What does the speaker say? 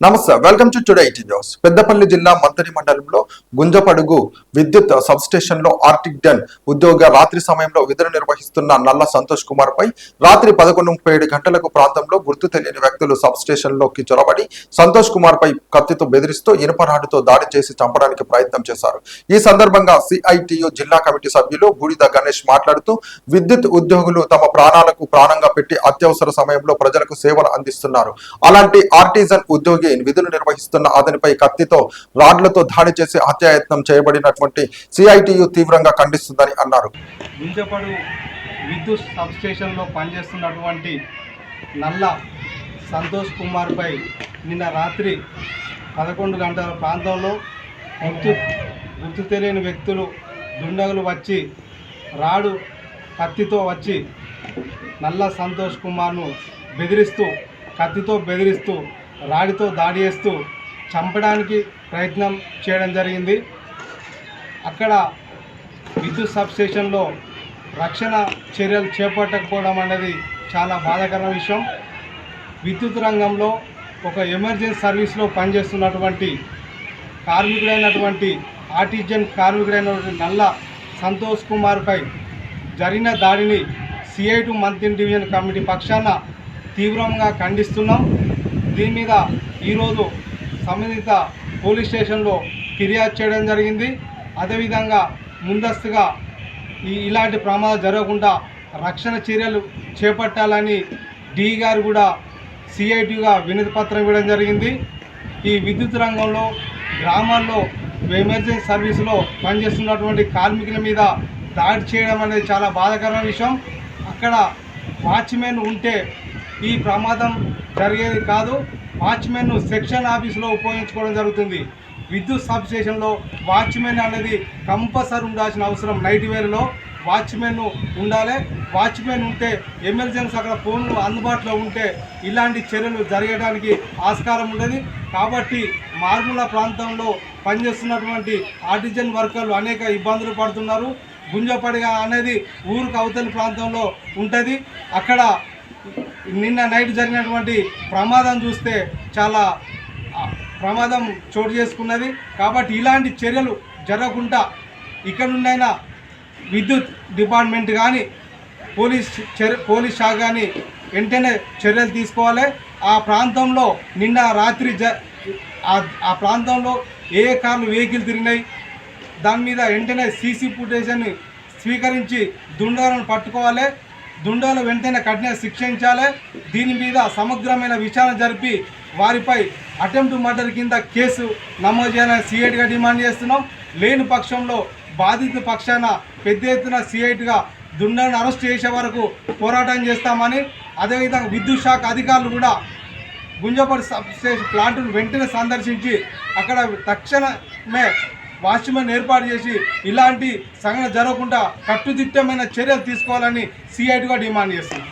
నమస్తే welcome to today IT news Peddapalli జిల్లా మంత్రి మండలంలో గుంజపడుగు విద్యుత్ సబ్ స్టేషన్లో ఆర్టిక్ డన్ ఉద్యోగ రాత్రి సమయంలో విధులు నిర్వహిస్తున్న నల్ల సంతోష్ కుమార్ పై రాత్రి పదకొండు ముప్పై ఏడు గంటలకు ప్రాంతంలో గుర్తు తెలియని వ్యక్తులు సబ్ స్టేషన్లోకి చొరబడి సంతోష్ కుమార్ పై కత్తితో బెదిరిస్తూ ఇనుపరాడుతో దాడి చేసి చంపడానికి ప్రయత్నం చేశారు. ఈ సందర్భంగా సిఐటియు జిల్లా కమిటీ సభ్యులు బూడిద గణేష్ మాట్లాడుతూ విద్యుత్ ఉద్యోగులు తమ ప్రాణాలకు ప్రాణంగా పెట్టి అత్యవసర సమయంలో ప్రజలకు సేవలు అందిస్తున్నారు. అలాంటి ఆర్టిజన్ ఉద్యోగి విధులు నిర్వహిస్తున్న అతనిపై కత్తితో రాడ్లతో దాడి చేసి హత్యాయత్నం చేయబడినటువంటి సిఐటియు తీవ్రంగా ఖండిస్తుందని అన్నారు. గుంజపడు విద్యుత్ సబ్స్టేషన్లో పనిచేస్తున్నటువంటి నల్ల సంతోష్ కుమార్పై నిన్న రాత్రి పదకొండు గంటల ప్రాంతంలో గుర్తు గుర్తు తెలియని వ్యక్తులు దుండగులు వచ్చి రాడు కత్తితో వచ్చి నల్ల సంతోష్ కుమార్ను బెదిరిస్తూ కత్తితో బెదిరిస్తూ రాడితో దాడి చేస్తూ చంపడానికి ప్రయత్నం చేయడం జరిగింది. అక్కడ విద్యుత్ సబ్స్టేషన్లో రక్షణ చర్యలు చేపట్టకపోవడం అనేది చాలా బాధాకరమైన విషయం. విద్యుత్ రంగంలో ఒక ఎమర్జెన్సీ సర్వీస్లో పనిచేస్తున్నటువంటి కార్మికుడైనటువంటి ఆర్టిజన్ కార్మికుడైనటువంటి నల్ల సంతోష్ కుమార్పై జరిగిన దాడిని సిఐ టు మంత్రి డివిజన్ కమిటీ పక్షాన తీవ్రంగా ఖండిస్తున్నాం. దీని మీద ఈరోజు సంబంధిత పోలీస్ స్టేషన్లో ఫిర్యాదు చేయడం జరిగింది. అదేవిధంగా ముందస్తుగా ఈ ఇలాంటి ప్రమాదాలు జరగకుండా రక్షణ చర్యలు చేపట్టాలని డి గారు కూడా సిఐటిగా వినతి పత్రం ఇవ్వడం జరిగింది. ఈ విద్యుత్ రంగంలో గ్రామాల్లో ఎమర్జెన్సీ సర్వీసులో పనిచేస్తున్నటువంటి కార్మికుల మీద దాడి చేయడం అనేది చాలా బాధాకరమైన విషయం. అక్కడ వాచ్మెన్ ఉంటే ఈ ప్రమాదం జరిగేది కాదు. వాచ్మెన్ను సెక్షన్ ఆఫీసులో ఉపయోగించుకోవడం జరుగుతుంది. విద్యుత్ సబ్ స్టేషన్లో వాచ్మెన్ అనేది కంపల్సరీ ఉండాల్సిన అవసరం. నైట్ వేర్లో వాచ్మెన్ ఉండాలి. వాచ్మెన్ ఉంటే ఎమర్జెన్సీ అక్కడ ఫోన్లు అందుబాటులో ఉంటే ఇలాంటి చర్యలు జరగడానికి ఆస్కారం ఉండదు. కాబట్టి మార్మూల ప్రాంతంలో పనిచేస్తున్నటువంటి ఆర్టిజన్ వర్కర్లు అనేక ఇబ్బందులు పడుతున్నారు. గుంజపడిగా అనేది ఊరికి అవతలి ప్రాంతంలో ఉంటుంది. అక్కడ నిన్న నైట్ జరిగినటువంటి ప్రమాదం చూస్తే చాలా ప్రమాదం చోటు చేసుకున్నది. కాబట్టి ఇలాంటి చర్యలు జరగకుండా ఇక్కడ నుండైనా విద్యుత్ డిపార్ట్మెంట్ కానీ పోలీస్ చర్య పోలీస్ శాఖ కానీ వెంటనే చర్యలు తీసుకోవాలి. ఆ ప్రాంతంలో నిన్న రాత్రి జ ఆ- ప్రాంతంలో ఏ ఏ కార్లు వెహికల్ తిరిగినాయి. దాని మీద వెంటనే సీసీ ఫుటేజ్ని స్వీకరించి దుండాలను పట్టుకోవాలి. దుండాలు వెంటనే కఠిన శిక్షించాలి. దీని మీద సమగ్రమైన విచారణ జరిపి వారిపై అటెంప్ట్ మర్డర్ కింద కేసు నమోదు చేయాలని సిఐటిగా డిమాండ్ చేస్తున్నాం. లేని పక్షంలో బాధిత పక్షాన పెద్ద ఎత్తున సిఐటిగా దుండలను అరెస్ట్ చేసే వరకు పోరాటం చేస్తామని అదేవిధంగా విద్యుత్ శాఖ అధికారులు కూడా గుంజపడి సబ్ స్టేషన్ ప్లాంట్ను వెంటనే సందర్శించి అక్కడ తక్షణమే వాచ్మెన్ ఏర్పాటు చేసి ఇలాంటి సంఘటన జరగకుండా కట్టుదిట్టమైన చర్యలు తీసుకోవాలని సిఐటిగా డిమాండ్ చేస్తుంది.